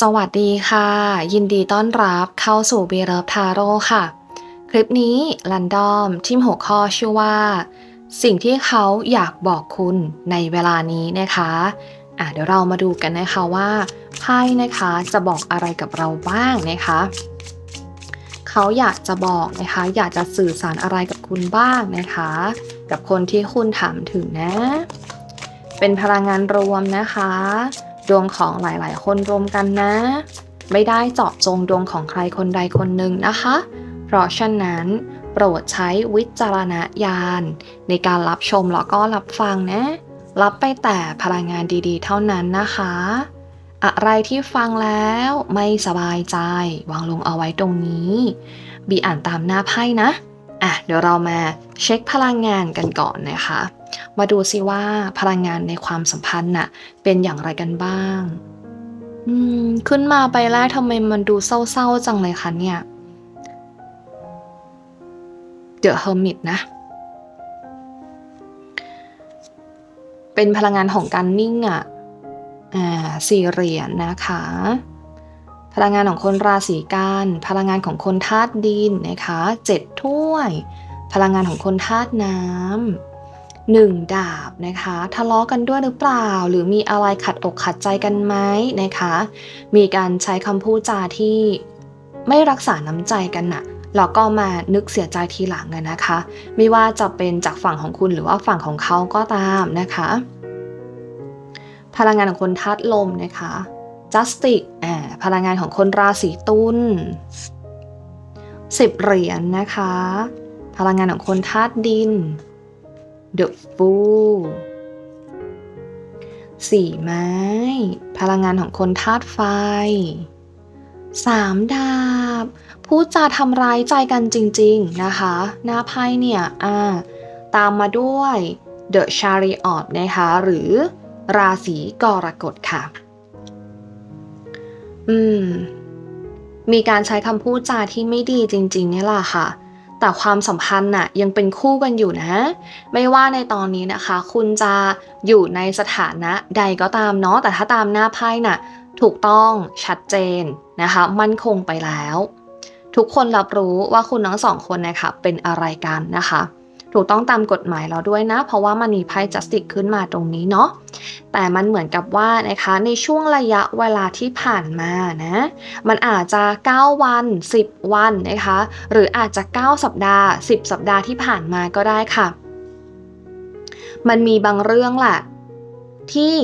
สวัสดีค่ะ ยินดีต้อนรับเข้าสู่ b ีเลิฟทาโร่ค่ะ คลิปนี้ลันดอมทิมหัวข้อชื่อว่า สิ่งที่เขาอยากบอกคุณในเวลานี้นะคะอะเดี๋ยวเรามาดูกันนะคะว่าไพ่นะคะจะบอกอะไรกับเราบ้างนะคะ เขาอยากจะบอกนะคะ อยากจะสื่อสารอะไรกับคุณบ้างนะคะ กับคนที่คุณถามถึงนะ เป็นพลังงานรวมนะคะ ดวงของหลายๆ คนรวมกันนะ ไม่ได้เจาะจงดวงของใครคนใดคนหนึ่งนะคะ เพราะฉะนั้นโปรดใช้วิจารณญาณในการรับชมแล้วก็รับฟังนะ รับไปแต่พลังงานดีๆ เท่านั้นนะคะ อะไรที่ฟังแล้วไม่สบายใจ วางลงเอาไว้ตรงนี้ บีอ่านตามหน้าไพ่นะ อะเดี๋ยวเรามาเช็คพลังงานกันก่อนนะคะ มาดูซิว่าพลังงานในความสัมพันธ์น่ะ เป็นอย่างไรกันบ้าง อืม ขึ้นมาไปแรกทำไมมันดูเศร้าๆจังเลยคะเนี่ย The Hermit นะ เป็นพลังงานของการนิ่งอะ่ะ อ่า สี่เหรียญนะคะ พลังงานของคนราศีกัน พลังงานของคนธาตุดินนะคะ เจ็ดถ้วย พลังงานของคนธาตุน้ำ หนึ่งดาบนะคะ ทะเลาะกันด้วยหรือเปล่า หรือมีอะไรขัดอกขัดใจกันไหมนะคะ มีการใช้คำพูดจาที่ไม่รักษาน้ำใจกันน่ะแล้วก็มานึกเสียใจทีหลังนะคะ ไม่ว่าจะเป็นจากฝั่งของคุณหรือว่าฝั่งของเขาก็ตามนะคะ พลังงานของคนธาตุลมนะคะ justice อ่าพลังงานของคนราศีตุลสิบเหรียญนนะคะ พลังงานของคนธาตุดิน the fool สี่ไม้ พลังงานของคนธาตุไฟสามดาบ พูดจาทำร้ายใจกันจริงๆนะคะ หน้าไพ่เนี่ยอ่าตามมาด้วย The Chariot นะคะ หรือราศีกรกฎค่ะ อืม มีการใช้คำพูดจาที่ไม่ดีจริงๆนี่แหละค่ะ แต่ความสัมพันธ์น่ะยังเป็นคู่กันอยู่นะ ไม่ว่าในตอนนี้นะคะ คุณจะอยู่ในสถานะใดก็ตามเนาะแต่ถ้าตามหน้าไพ่น่ะถูกต้องชัดเจนนะคะ มั่นคงไปแล้ว ทุกคนรับรู้ว่าคุณทั้งสองคนนะคะเป็นอะไรกันนะคะ ถูกต้องตามกฎหมายเราด้วยนะ เพราะว่ามันมีไพ่จัสติกขึ้นมาตรงนี้เนาะแต่มันเหมือนกับว่านะคะในช่วงระยะเวลาที่ผ่านมานะมันอาจจะ 9 วัน 10 วันนะคะหรืออาจจะ 9 สัปดาห์ 10 สัปดาห์ที่ผ่านมาก็ได้ค่ะ มันมีบางเรื่องแหละที่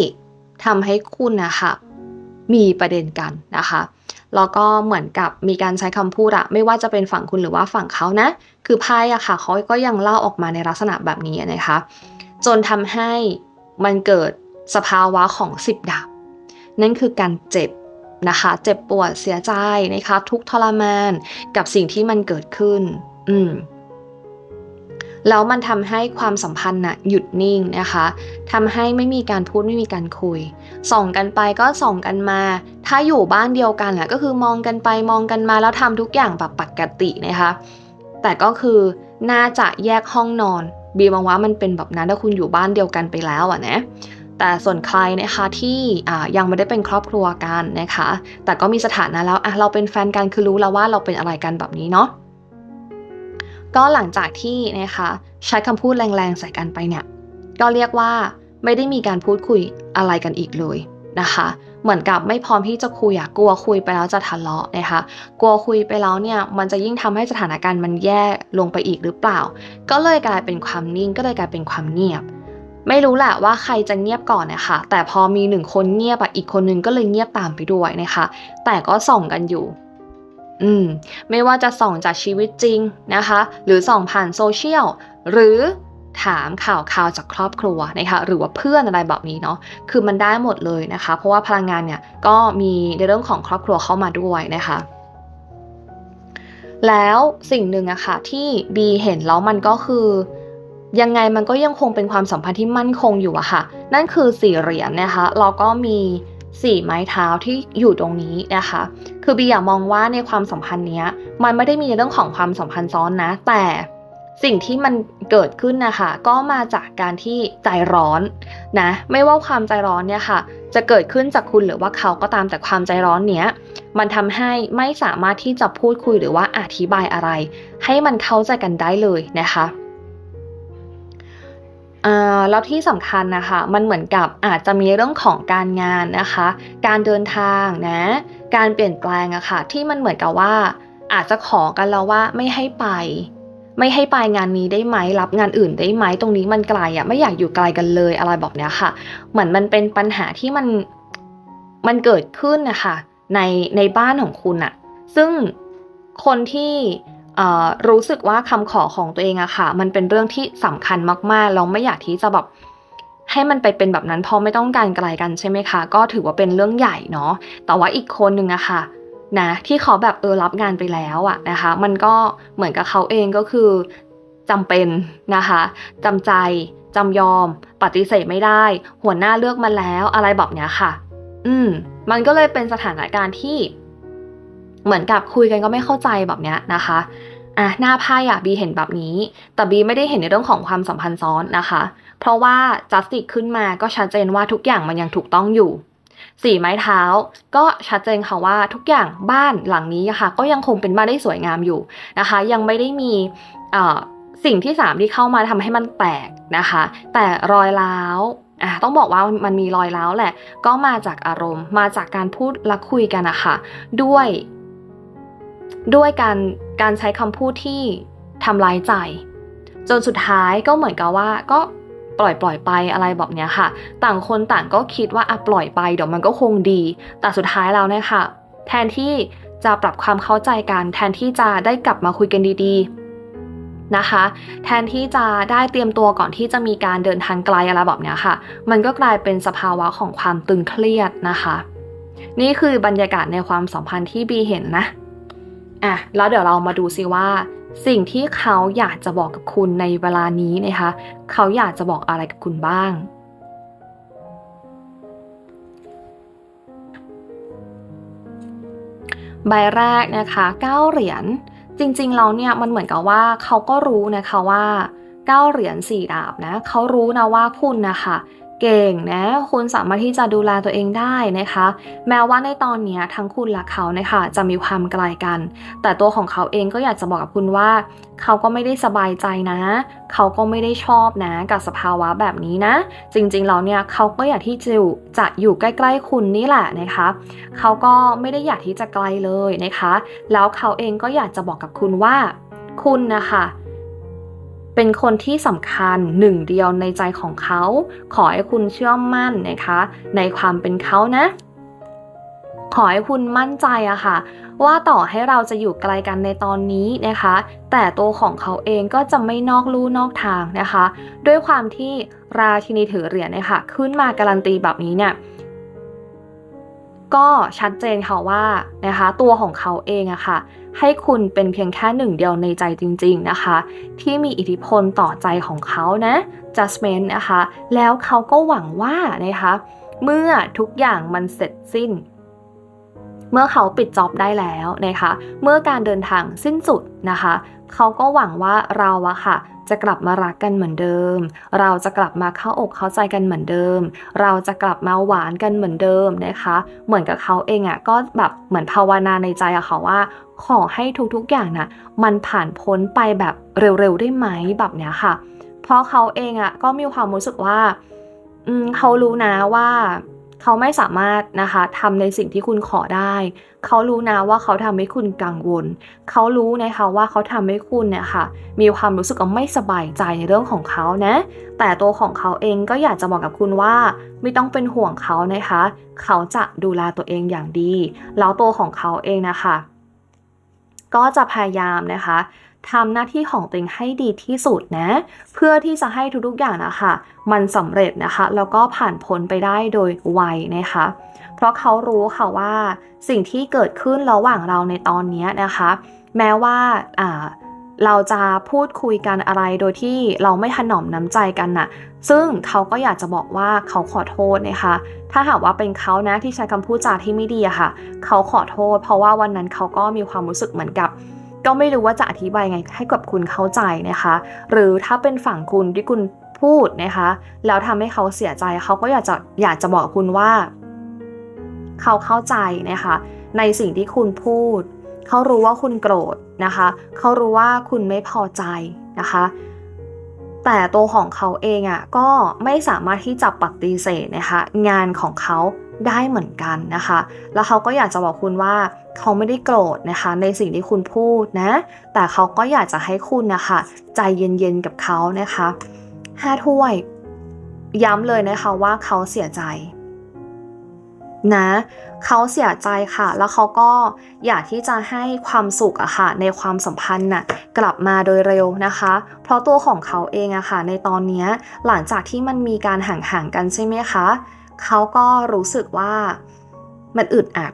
ทำให้คุณนะคะมีประเด็นกันนะคะ แล้วก็เหมือนกับมีการใช้คำพูดอะไม่ว่าจะเป็นฝั่งคุณหรือว่าฝั่งเขานะ คือไพ่อะค่ะเขาก็ยังเล่าออกมาในลักษณะแบบนี้นะคะ จนทำให้มันเกิดสภาวะของสิบดาบนั่นคือการเจ็บนะคะ เจ็บปวดเสียใจนะคะ ทุกทรมานกับสิ่งที่มันเกิดขึ้น อืม แล้วมันทำให้ความสัมพันธ์น่ะหยุดนิ่งนะคะทำให้ไม่มีการพูดไม่มีการคุย ส่องกันไปก็ส่องกันมา ถ้าอยู่บ้านเดียวกันแหละก็คือมองกันไปมองกันมาแล้วทำทุกอย่างแบบปกตินะคะ แต่ก็คือน่าจะแยกห้องนอน บีมองว่ามันเป็นแบบนั้นถ้าคุณอยู่บ้านเดียวกันไปแล้วอะนะแต่ส่วนใครนะคะที่ยังไม่ได้เป็นครอบครัวกันนะคะ แต่ก็มีสถานะแล้วอะเราเป็นแฟนกันคือรู้แล้วว่าเราเป็นอะไรกันแบบนี้เนาะ ก็หลังจากที่นะคะใช้คำพูดแรงๆใส่กันไปเนี่ยก็เรียกว่าไม่ได้มีการพูดคุยอะไรกันอีกเลยนะคะ เหมือนกับไม่พร้อมที่จะคุยอะกลัวคุยไปแล้วจะทะเลาะนะคะ กลัวคุยไปแล้วเนี่ยมันจะยิ่งทำให้สถานการณ์มันแย่ลงไปอีกหรือเปล่า ก็เลยกลายเป็นความนิ่งก็เลยกลายเป็นความเงียบ ไม่รู้แหละว่าใครจะเงียบก่อนนะคะ แต่พอมีหนึ่งคนเงียบอะอีกคนนึงก็เลยเงียบตามไปด้วยนะคะ แต่ก็ส่องกันอยู่ อืมไม่ว่าจะส่องจากชีวิตจริงนะคะ หรือส่องผ่านโซเชียลหรือถามข่าวข่าวจากครอบครัวนะคะหรือว่าเพื่อนอะไรแบบนี้เนาะคือมันได้หมดเลยนะคะ เพราะว่าพลังงานเนี่ยก็มีในเรื่องของครอบครัวเข้ามาด้วยนะคะ แล้วสิ่งหนึ่งอะค่ะที่บีเห็นแล้วมันก็คือยังไงมันก็ยังคงเป็นความสัมพันธ์ที่มั่นคงอยู่อะค่ะ นั่นคือสี่เหรียญนะคะเราก็มี สี่ไม้เท้าที่อยู่ตรงนี้นะคะ คือบีอยากมองว่าในความสัมพันธ์เนี้ย มันไม่ได้มีเรื่องของความสัมพันธ์ซ้อนนะ แต่สิ่งที่มันเกิดขึ้นนะคะ ก็มาจากการที่ใจร้อนนะ ไม่ว่าความใจร้อนเนี่ยค่ะ จะเกิดขึ้นจากคุณหรือว่าเขาก็ตามแต่ความใจร้อนเนี้ย มันทำให้ไม่สามารถที่จะพูดคุยหรือว่าอธิบายอะไร ให้มันเข้าใจกันได้เลยนะคะ แล้วที่สำคัญนะคะ มันเหมือนกับอาจจะมีเรื่องของการงานนะคะ การเดินทางนะ การเปลี่ยนแปลงอะค่ะ ที่มันเหมือนกับว่า อาจจะขอกันแล้วว่าไม่ให้ไป ไม่ให้ไปงานนี้ได้ไหมรับงานอื่นได้ไหมตรงนี้มันไกลอะไม่อยากอยู่ไกลกันเลยอะไรแบบเนี้ยค่ะ เหมือนมันเป็นปัญหาที่มันมันเกิดขึ้นนะคะในในบ้านของคุณอะซึ่งคนที่ รู้สึกว่าคำขอของตัวเองอะค่ะ มันเป็นเรื่องที่สำคัญมากๆเราไม่อยากที่จะแบบให้มันไปเป็นแบบนั้นเพราะไม่ต้องการไกลกันใช่ไหมคะ ก็ถือว่าเป็นเรื่องใหญ่เนาะแต่ว่าอีกคนหนึ่งอะค่ะนะที่เขาแบบเออรับงานไปแล้วอะนะคะ มันก็เหมือนกับเขาเองก็คือจำเป็นนะคะจำใจจำยอม ปฏิเสธไม่ได้ หัวหน้าเลือกมาแล้วอะไรแบบเนี้ยค่ะ อืม มันก็เลยเป็นสถานการณ์ที่ เหมือนกับคุยกันก็ไม่เข้าใจแบบเนี้ยนะคะอะหน้าไพ่อะบีเห็นแบบนี้ แต่บีไม่ได้เห็นในเรื่องของความสัมพันธ์ซ้อนนะคะ เพราะว่าจัสติกขึ้นมาก็ชัดเจนว่าทุกอย่างมันยังถูกต้องอยู่สี่ไม้เท้าก็ชัดเจนค่ะว่าทุกอย่างบ้านหลังนี้ค่ะ ก็ยังคงเป็นบ้านได้สวยงามอยู่นะคะ ยังไม่ได้มีสิ่งที่สามที่เข้ามาทำให้มันแตกนะคะ แต่รอยร้าวอะต้องบอกว่ามันมีรอยร้าวแหละ ก็มาจากอารมณ์ มาจากการพูดและคุยกันนะคะด้วย ด้วยการการใช้คำพูดที่ทำร้ายใจ จนสุดท้ายก็เหมือนกับว่าก็ปล่อยปล่อยไปอะไรแบบนี้ค่ะ ต่างคนต่างก็คิดว่าอะปล่อยไปเดี๋ยวมันก็คงดี แต่สุดท้ายแล้วเนี่ยค่ะ แทนที่จะปรับความเข้าใจกันแทนที่จะได้กลับมาคุยกันดีๆนะคะ แทนที่จะได้เตรียมตัวก่อนที่จะมีการเดินทางไกลอะไรแบบนี้ค่ะ มันก็กลายเป็นสภาวะของความตึงเครียดนะคะ นี่คือบรรยากาศในความสัมพันธ์ที่บีเห็นนะ อะแล้วเดี๋ยวเรามาดูซิว่า สิ่งที่เขาอยากจะบอกกับคุณในเวลานี้นะคะ เขาอยากจะบอกอะไรกับคุณบ้าง ใบแรกนะคะ9เหรียญจริงๆเราเนี่ยมันเหมือนกับว่าเขาก็รู้นะคะว่า9เหรียญ4ดาบนะเขารู้นะว่าคุณนะคะ เก่งนะ คุณสามารถที่จะดูแลตัวเองได้นะคะ แม้ว่าในตอนนี้ทั้งคุณและเขานะคะจะมีความไกลกัน แต่ตัวของเขาเองก็อยากจะบอกกับคุณว่า เขาก็ไม่ได้สบายใจนะ เขาก็ไม่ได้ชอบนะกับสภาวะแบบนี้นะ จริงๆแล้วเนี่ยเขาก็อยากที่จะจะอยู่ใกล้ๆคุณนี่แหละนะคะ เขาก็ไม่ได้อยากที่จะไกลเลยนะคะ แล้วเขาเองก็อยากจะบอกกับคุณว่า คุณนะคะ เป็นคนที่สำคัญหนึ่งเดียวในใจของเขา ขอให้คุณเชื่อมั่นนะคะ ในความเป็นเขานะ ขอให้คุณมั่นใจอะค่ะ ว่าต่อให้เราจะอยู่ไกลกันในตอนนี้นะคะ แต่ตัวของเขาเองก็จะไม่นอกลู่นอกทางนะคะ ด้วยความที่ราชินีถือเหรียญนะคะขึ้นมาการันตีแบบนี้เนี่ยก็ชัดเจนค่ะว่านะคะ ตัวของเขาเองอะค่ะ ให้คุณเป็นเพียงแค่หนึ่งเดียวในใจจริงๆนะคะ ที่มีอิทธิพลต่อใจของเขานะ judgment นะคะ แล้วเขาก็หวังว่านะคะเมื่อทุกอย่างมันเสร็จสิ้น เมื่อเขาปิดจ็อบได้แล้วนะคะ เมื่อการเดินทางสิ้นสุดนะคะ เขาก็หวังว่าเราอะค่ะ จะกลับมารักกันเหมือนเดิม เราจะกลับมาเข้าอกเข้าใจกันเหมือนเดิม เราจะกลับมาหวานกันเหมือนเดิมนะคะ เหมือนกับเขาเองอะก็แบบเหมือนภาวนาในใจอะค่ะว่าขอให้ทุกๆอย่างนะมันผ่านพ้นไปแบบเร็วๆได้ไหมแบบเนี้ยค่ะ เพราะเขาเองอะก็มีความรู้สึกว่าเขารู้นะว่า เขาไม่สามารถนะคะทำในสิ่งที่คุณขอได้ เขารู้นะว่าเขาทำให้คุณกังวล เขารู้นะคะว่าเขาทำให้คุณเนี่ยค่ะมีความรู้สึกไม่สบายใจในเรื่องของเขานะ แต่ตัวของเขาเองก็อยากจะบอกกับคุณว่า ไม่ต้องเป็นห่วงเขานะคะ เขาจะดูแลตัวเองอย่างดี แล้วตัวของเขาเองนะคะ ก็จะพยายามนะคะทำหน้าที่ของตัวเองให้ดีที่สุดนะ เพื่อที่จะให้ทุกๆอย่างนะคะ มันสำเร็จนะคะ แล้วก็ผ่านพ้นไปได้โดยไวนะคะ เพราะเขารู้ค่ะว่าสิ่งที่เกิดขึ้นระหว่างเราในตอนนี้นะคะ แม้ว่าอ่า เราจะพูดคุยกันอะไรโดยที่เราไม่ถนอมน้ำใจกันนะ่ะ ซึ่งเขาก็อยากจะบอกว่าเขาขอโทษนะคะ ถ้าหากว่าเป็นเขานะที่ใช้คำพูดจาที่ไม่ดีอะค่ะ เขาขอโทษ เพราะว่าวันนั้นเขาก็มีความรู้สึกเหมือนกับ ก็ไม่รู้ว่าจะอธิบายไงให้กับคุณเข้าใจนะคะ หรือถ้าเป็นฝั่งคุณที่คุณพูดนะคะ แล้วทำให้เขาเสียใจ เขาก็อยากจะอยากจะบอกคุณว่า เขาเข้าใจนะคะ ในสิ่งที่คุณพูด เขารู้ว่าคุณโกรธนะคะ เขารู้ว่าคุณไม่พอใจนะคะ แต่ตัวของเขาเองอะ่ะก็ไม่สามารถที่จะปฏิเสธนะคะงานของเขาได้เหมือนกันนะคะ แล้วเขาก็อยากจะบอกคุณว่าเขาไม่ได้โกรธนะคะ ในสิ่งที่คุณพูดนะ แต่เขาก็อยากจะให้คุณนะคะใจเย็นๆกับเขานะคะห้าถ้วย ย้ำเลยนะคะว่าเขาเสียใจ นะเขาเสียใจค่ะ แล้วเขาก็อยากที่จะให้ความสุขอะค่ะ ในความสัมพันธ์น่ะกลับมาโดยเร็วนะคะ เพราะตัวของเขาเองอะค่ะ ในตอนนี้หลังจากที่มันมีการห่างๆกันใช่ไหมคะเขาก็รู้สึกว่ามันอึดอัด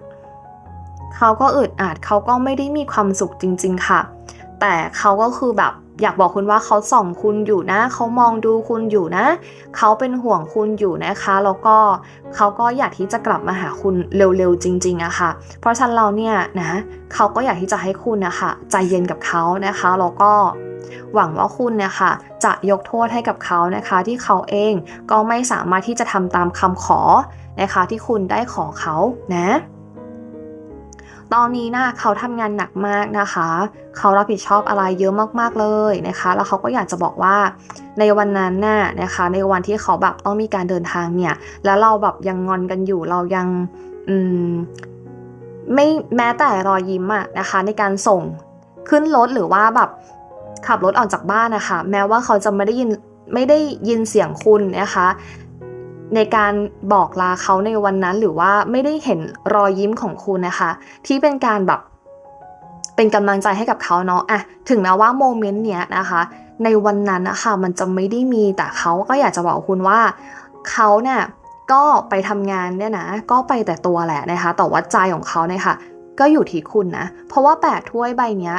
เขาก็อึดอัดเขาก็ไม่ได้มีความสุขจริง ๆค่ะ แต่เขาก็คือแบบ อยากบอกคุณว่าเขาส่องคุณอยู่นะ เขามองดูคุณอยู่นะ เขาเป็นห่วงคุณอยู่นะคะแล้วก็เขาก็อยากที่จะกลับมาหาคุณเร็วๆจริงๆอะค่ะ เพราะฉะนั้นเราเนี่ยนะเขาก็อยากที่จะให้คุณนะคะใจเย็นกับเขานะคะแล้วก็หวังว่าคุณเนี่ยค่ะจะยกโทษให้กับเขานะคะที่เขาเองก็ไม่สามารถที่จะทำตามคำขอนะคะที่คุณได้ขอเขานะ ตอนนี้นะเขาทำงานหนักมากนะคะ เขารับผิดชอบอะไรเยอะมากๆเลยนะคะ แล้วเขาก็อยากจะบอกว่าในวันนั้นน่ะนะคะ ในวันที่เขาแบบต้องมีการเดินทางเนี่ย แล้วเราแบบยังงอนกันอยู่เรายังอืมไม่แม้แต่รอยยิ้มอะนะคะ ในการส่งขึ้นรถหรือว่าแบบขับรถออกจากบ้านนะคะ แม้ว่าเขาจะไม่ได้ยินไม่ได้ยินเสียงคุณนะคะ ในการบอกลาเขาในวันนั้นหรือว่าไม่ได้เห็นรอยยิ้มของคุณนะคะ ที่เป็นการแบบเป็นกำลังใจให้กับเขาเนาะอะถึงแม้ว่าโมเมนต์เนี้ยนะคะ ในวันนั้นนะคะมันจะไม่ได้มีแต่เขาก็อยากจะบอกคุณว่าเขาเนี่ยก็ไปทำงานเนี่ยนะ ก็ไปแต่ตัวแหละนะคะ แต่ว่าใจของเขาเนี่ยค่ะ ก็อยู่ที่คุณนะ เพราะว่าแปดถ้วยใบเนี้ย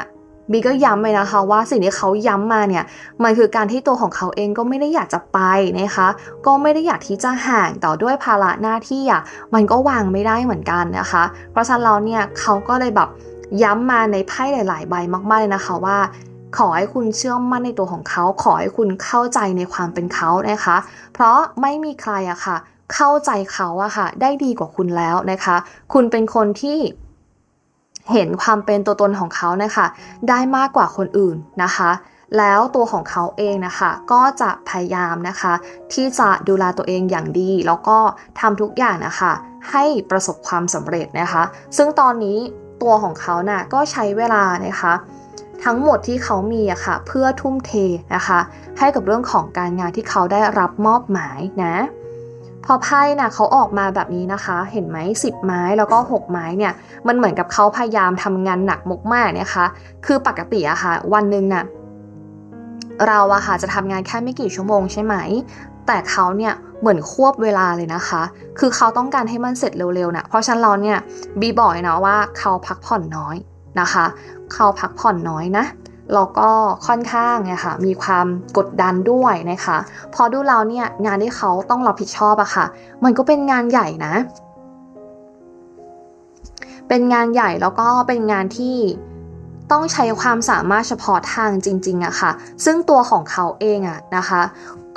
บีก็ย้ำเลยนะคะว่าสิ่งที่เขาย้ำมาเนี่ยมันคือการที่ตัวของเขาเองก็ไม่ได้อยากจะไปนะคะ ก็ไม่ได้อยากที่จะห่างต่อด้วยภาระหน้าที่อะมันก็วางไม่ได้เหมือนกันนะคะ เพราะฉะนั้นเราเนี่ยเขาก็เลยแบบย้ำมาในไพ่หลาย ๆ ใบมากๆเลยนะคะว่าขอให้คุณเชื่อมั่นในตัวของเขา ขอให้คุณเข้าใจในความเป็นเขานะคะ เพราะไม่มีใครอะค่ะ เข้าใจเขาอะค่ะ ได้ดีกว่าคุณแล้วนะคะ คุณเป็นคนที่ เห็นความเป็นตัวตนของเขานะคะได้มากกว่าคนอื่นนะคะ แล้วตัวของเขาเองนะคะก็จะพยายามนะคะ ที่จะดูแลตัวเองอย่างดี แล้วก็ทำทุกอย่างนะคะให้ประสบความสำเร็จนะคะ ซึ่งตอนนี้ตัวของเขานะ่ะก็ใช้เวลานะคะทั้งหมดที่เขามีอะค่ะเพื่อทุ่มเทนะคะ ให้กับเรื่องของการงานที่เขาได้รับมอบหมายนะ พอไพ่น่ะเขาออกมาแบบนี้นะคะ เห็นไหมสิบไม้แล้วก็6ไม้เนี่ย มันเหมือนกับเขาพยายามทำงานหนักมกมากนะคะ คือปกติอะค่ะ วันหนึ่งน่ะเราอะค่ะจะทำงานแค่ไม่กี่ชั่วโมงใช่ไหม แต่เขาเนี่ยเหมือนควบเวลาเลยนะคะ คือเขาต้องการให้มันเสร็จเร็วๆนะเพราะฉะนั้นเราเนี่ยบีบอกนะว่าเขาพักผ่อนน้อยนะคะ เขาพักผ่อนน้อยนะ แล้วก็ค่อนข้างเนี่ยค่ะมีความกดดันด้วยนะคะพอดูแล้วเนี่ยงานที่เขาต้องรับผิดชอบอะค่ะ มันก็เป็นงานใหญ่นะ เป็นงานใหญ่แล้วก็เป็นงานที่ต้องใช้ความสามารถเฉพาะทางจริงๆอะค่ะ ซึ่งตัวของเขาเองอะนะคะ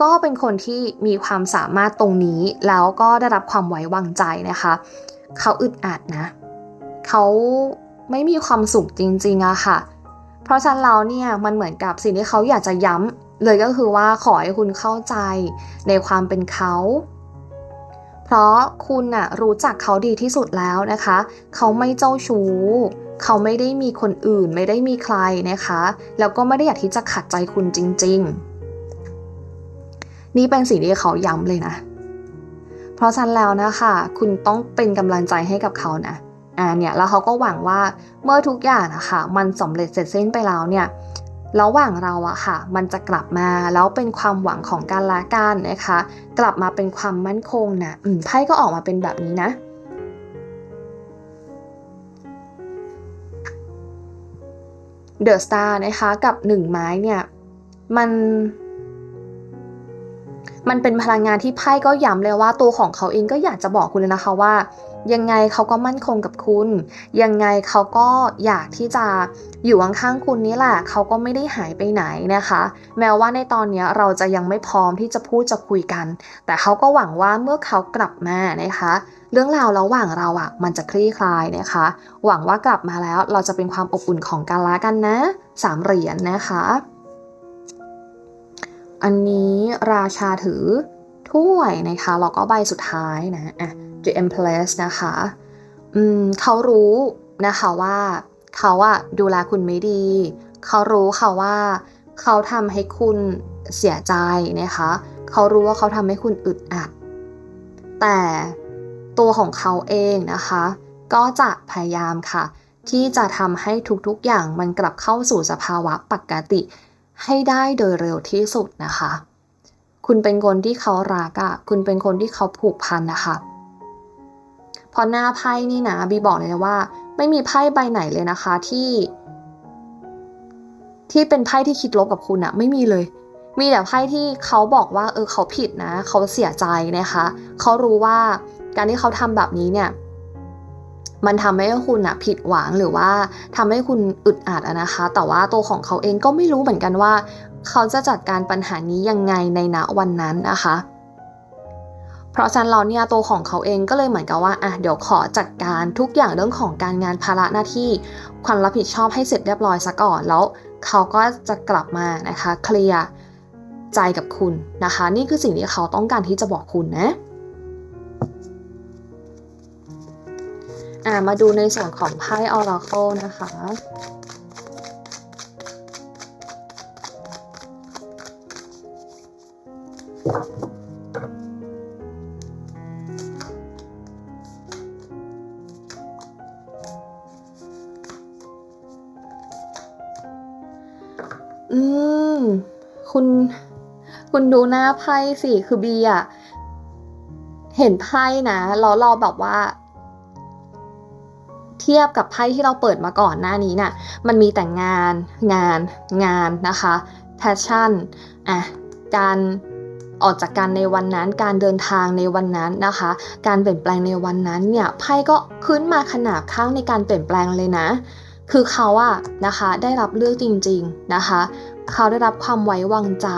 ก็เป็นคนที่มีความสามารถตรงนี้ แล้วก็ได้รับความไว้วางใจนะคะ เขาอึดอัดนะ เขาไม่มีความสุขจริงๆอะค่ะ เพราะฉะนั้นเราเนี่ยมันเหมือนกับสิ่งที่เขาอยากจะย้ำเลยก็คือว่าขอให้คุณเข้าใจในความเป็นเขา เพราะคุณน่ะรู้จักเขาดีที่สุดแล้วนะคะ เขาไม่เจ้าชู้ เขาไม่ได้มีคนอื่นไม่ได้มีใครนะคะ แล้วก็ไม่ได้อยากที่จะขัดใจคุณจริง ๆ นี่เป็นสิ่งที่เขาย้ำเลยนะ เพราะฉะนั้นแล้วนะคะ คุณต้องเป็นกำลังใจให้กับเขานะ อาเนี่ยแล้วเขาก็หวังว่าเมื่อทุกอย่างนะคะมันสำเร็จเสร็จสิ้นไปแล้วเนี่ยระหว่างเราอะค่ะ มันจะกลับมาแล้วเป็นความหวังของการละกันนะคะ กลับมาเป็นความมั่นคงนะอืมไพ่ก็ออกมาเป็นแบบนี้นะเดอะสตาร์นะคะกับหนึ่งไม้เนี่ยมันมันเป็นพลังงานที่ไพ่ก็ย้ำเลยว่าตัวของเขาเองก็อยากจะบอกคุณเลยนะคะว่า ยังไงเขาก็มั่นคงกับคุณ ยังไงเขาก็อยากที่จะอยู่ข้างๆคุณนี่แหละเขาก็ไม่ได้หายไปไหนนะคะ แม้ว่าในตอนนี้เราจะยังไม่พร้อมที่จะพูดจะคุยกัน แต่เขาก็หวังว่าเมื่อเขากลับมานะคะ เรื่องราวระหว่างเราอะ่ะ มันจะคลี่คลายนะคะ หวังว่ากลับมาแล้วเราจะเป็นความอบอุ่นของกันและกันนะสามเหรียญนนะคะ อันนี้ราชาถือ ถ้วยนะคะแล้วก็ใบสุดท้ายนะอะ The Empress นะคะอืมเขารู้นะคะว่าเขาอะดูแลคุณไม่ดี เขารู้ค่ะว่าเขาทำให้คุณเสียใจนะคะ เขารู้ว่าเขาทำให้คุณอึดอัด แต่ตัวของเขาเองนะคะ ก็จะพยายามค่ะ ที่จะทำให้ทุกๆอย่างมันกลับเข้าสู่สภาวะปกติ ให้ได้โดยเร็วที่สุดนะคะ คุณเป็นคนที่เขารักอะคุณเป็นคนที่เขาผูกพันนะคะพอหน้าไพ่นี่นะบีบอกเลยนะว่า ไม่มีไพ่ใบไหนเลยนะคะที่ ที่เป็นไพ่ที่คิดลบกับคุณอะไม่มีเลย มีแต่ไพ่ที่เขาบอกว่า เออเขาผิดนะ เขาเสียใจนะคะ เขารู้ว่าการที่เขาทำแบบนี้เนี่ย มันทำให้คุณอะผิดหวังหรือว่าทำให้คุณอึดอัดนะคะ แต่ว่าตัวของเขาเองก็ไม่รู้เหมือนกันว่า เขาจะจัดการปัญหานี้ยังไงในณวันนั้นนะคะ เพราะฉะนั้นเราเนี่ยตัวของเขาเองก็เลยเหมือนกับว่าอะเดี๋ยวขอจัดการทุกอย่างเรื่องของการงานภาระหน้าที่ ความรับผิดชอบให้เสร็จเรียบร้อยซะก่อนแล้วเขาก็จะกลับมานะคะเคลียร์ใจกับคุณนะคะ นี่คือสิ่งที่เขาต้องการที่จะบอกคุณนะอ่ามาดูในส่วนของไพ่ออราโคนะคะ ดูหน้าไพ่สิคือบีอะเห็นไพ่นะแล้วเราแบบว่า เทียบกับไพ่ที่เราเปิดมาก่อนหน้านี้นะ่ะ มันมีแต่งานงานงานนะคะ passion อะการออกจากการในวันนั้นการเดินทางในวันนั้นนะคะ การเปลี่ยนแปลงในวันนั้นเนี่ยไพ่ก็ขึ้นมาขนาบข้างในการเปลี่ยนแปลงเลยนะ คือเขาอะนะคะได้รับเลือกจริงๆนะคะ เขาได้รับความไว้วางใจ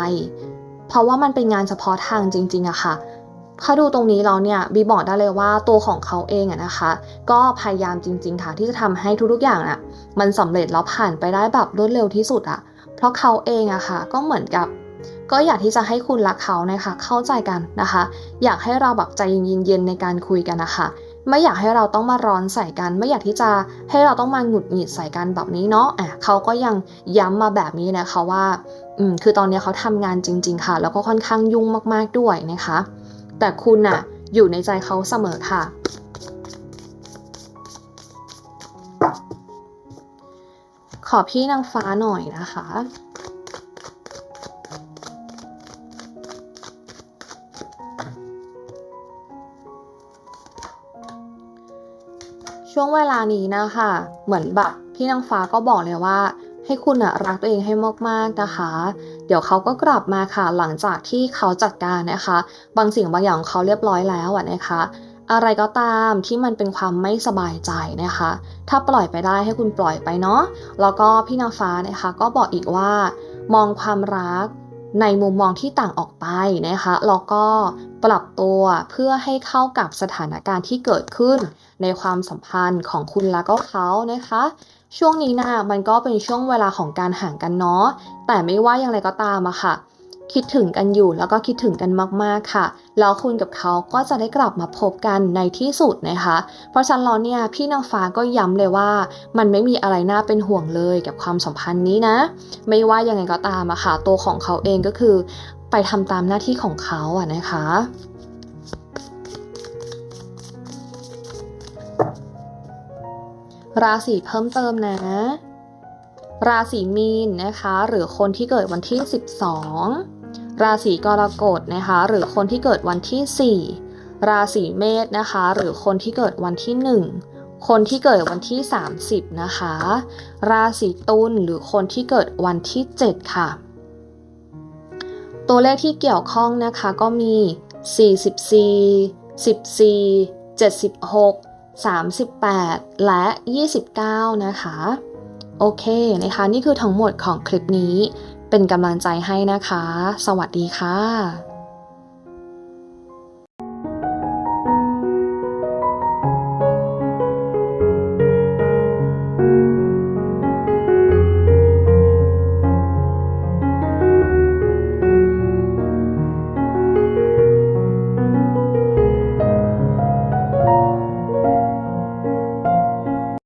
เพราะว่ามันเป็นงานเฉพาะทางจริงๆอะค่ะเขาดูตรงนี้เราเนี่ยบีบอกได้เลยว่าตัวของเขาเองอะนะคะ ก็พยายามจริง ๆ ค่ะ ที่จะทำให้ทุกๆอย่างอะมันสำเร็จแล้วผ่านไปได้แบบรวดเร็วที่สุดอะเพราะเขาเองอะค่ะ ก็เหมือนกับ ก็อยากที่จะให้คุณรักเขานะคะ เข้าใจกันนะคะ อยากให้เราแบบใจเย็นๆในการคุยกันนะคะ ไม่อยากให้เราต้องมาร้อนใส่กัน ไม่อยากที่จะให้เราต้องมาหงุดหงิดใส่กันแบบนี้เนาะอะเขาก็ยังย้ำมาแบบนี้นะคะว่าอืมคือตอนนี้เขาทำงานจริง ๆ ค่ะ แล้วก็ค่อนข้างยุ่งมากๆด้วยนะคะ แต่คุณอะอยู่ในใจเขาเสมอค่ะ ขอพี่นางฟ้าหน่อยนะคะ ช่วงเวลานี้นะคะ เหมือนแบบพี่นางฟ้าก็บอกเลยว่า ให้คุณอะรักตัวเองให้มากๆนะคะ เดี๋ยวเขาก็กลับมาค่ะ หลังจากที่เขาจัดการนะคะ บางสิ่งบางอย่างของเขาเรียบร้อยแล้วอะนะคะ อะไรก็ตามที่มันเป็นความไม่สบายใจนะคะ ถ้าปล่อยไปได้ให้คุณปล่อยไปเนาะแล้วก็พี่นางฟ้านะคะ ก็บอกอีกว่า มองความรักในมุมมองที่ต่างออกไปนะคะแล้วก็ ปรับตัวเพื่อให้เข้ากับสถานการณ์ที่เกิดขึ้นในความสัมพันธ์ของคุณและก็เขานะคะ ช่วงนี้นะมันก็เป็นช่วงเวลาของการห่างกันเนาะแต่ไม่ว่าอย่างไรก็ตามอะค่ะ คิดถึงกันอยู่แล้วก็คิดถึงกันมากๆค่ะ แล้วคุณกับเขาก็จะได้กลับมาพบกันในที่สุดนะคะ เพราะฉะนั้นเนี่ยพี่นางฟ้าก็ย้ำเลยว่า มันไม่มีอะไรน่าเป็นห่วงเลยกับความสัมพันธ์นี้นะ ไม่ว่ายังไงก็ตามอะค่ะ ตัวของเขาเองก็คือ ไปทำตามหน้าที่ของเขาอะนะคะ ราศีเพิ่มเติมนะ ราศีมีนนะคะ หรือคนที่เกิดวันที่ 12 ราศีกรกฎนะคะ หรือคนที่เกิดวันที่ 4 ราศีเมษนะคะ หรือคนที่เกิดวันที่ 1คนที่เกิดวันที่ 30 นะคะ ราศีตุลหรือคนที่เกิดวันที่ 7 ค่ะ ตัวเลขที่เกี่ยวข้องนะคะก็มี 44 14 76 38 และ 29 นะคะ โอเคนะคะ นี่คือทั้งหมดของคลิปนี้ เป็นกำลังใจให้นะคะ สวัสดีค่ะ